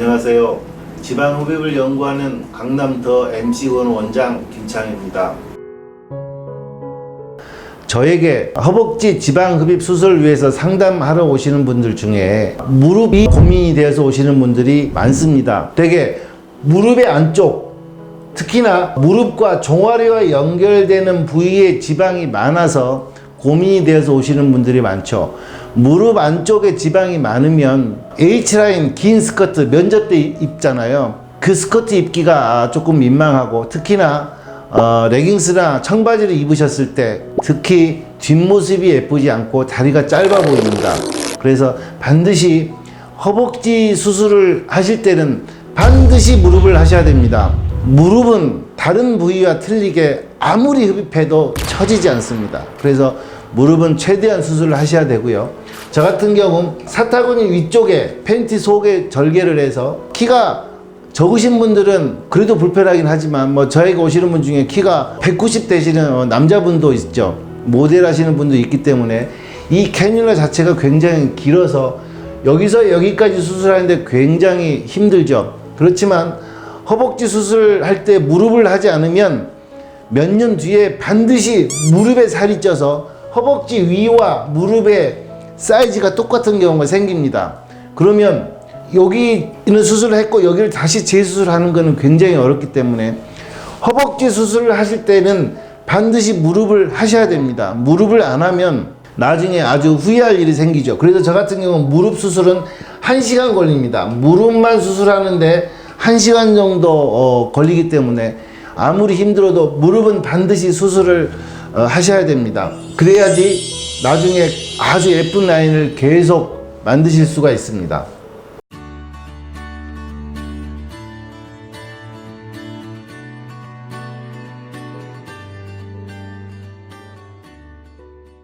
안녕하세요. 집안 흡입을 연구하는 강남 더 MC원 원장 김창입니다. 저에게 허벅지 지방 흡입 수술을 위해서 상담하러 오시는 분들 중에 무릎이 고민이 되어서 오시는 분들이 많습니다. 되게 무릎의 안쪽 특히나 무릎과 종아리와 연결되는 부위에 지방이 많아서 고민이 되어서 오시는 분들이 많죠. 무릎 안쪽에 지방이 많으면 H라인 긴 스커트 면접 때 입잖아요. 그 스커트 입기가 조금 민망하고 특히나 어, 레깅스나 청바지를 입으셨을 때 특히 뒷모습이 예쁘지 않고 다리가 짧아 보입니다. 그래서 반드시 허벅지 수술을 하실 때는 반드시 무릎을 하셔야 됩니다. 무릎은 다른 부위와 틀리게 아무리 흡입해도 처지지 않습니다. 그래서 무릎은 최대한 수술을 하셔야 되고요. 저 같은 경우 사타구니 위쪽에 팬티 속에 절개를 해서 키가 적으신 분들은 그래도 불편하긴 하지만 뭐 저에게 오시는 분 중에 키가 190 되시는 어, 남자분도 있죠. 모델 하시는 분도 있기 때문에 이 캐뉼라 자체가 굉장히 길어서 여기서 여기까지 수술하는데 굉장히 힘들죠. 그렇지만 허벅지 수술할 때 무릎을 하지 않으면 몇 년 뒤에 반드시 무릎에 살이 쪄서 허벅지 위와 무릎의 사이즈가 똑같은 경우가 생깁니다. 그러면 여기는 수술을 했고 여기를 다시 재수술하는 것은 굉장히 어렵기 때문에 허벅지 수술을 하실 때는 반드시 무릎을 하셔야 됩니다. 무릎을 안 하면 나중에 아주 후회할 일이 생기죠. 그래서 저 같은 경우는 무릎 수술은 1시간 걸립니다. 무릎만 수술하는데 1시간 정도 어, 걸리기 때문에 아무리 힘들어도 무릎은 반드시 수술을 어, 하셔야 됩니다. 그래야지 나중에 아주 예쁜 라인을 계속 만드실 수가 있습니다.